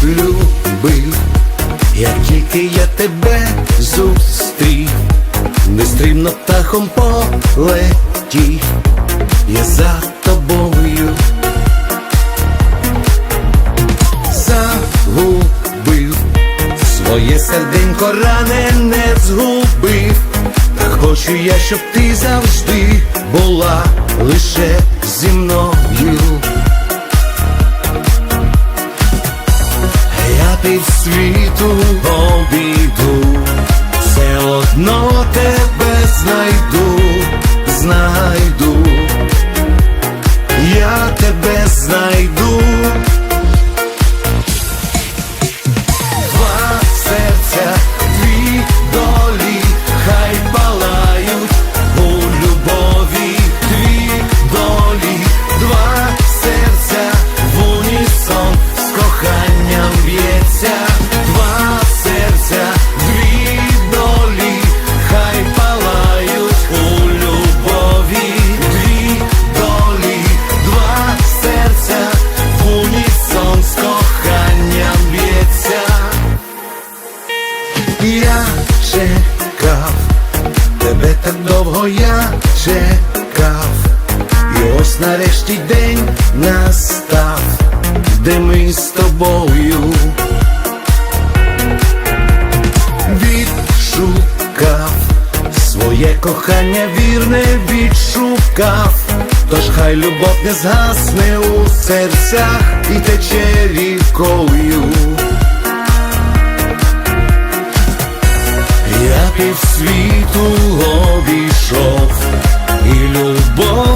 полюбив, як тільки я тебе зустрів, нестримно птахом полетів, я за тобою своє серденько ранене згубив, та хочу я, щоб ти завжди була лише зі мною. Я півсвіту обійду, б'ється, два серця, дві долі, хай палають у любові, дві долі, два серця в унісон з коханням б'ється. Я чекав, тебе так довго я чекав, і ось нарешті день настав, де ми з тобою відшукав своє кохання вірне відшукав, тож хай любов не згасне у серцях і тече рікою. Я півсвіту обійшов і любов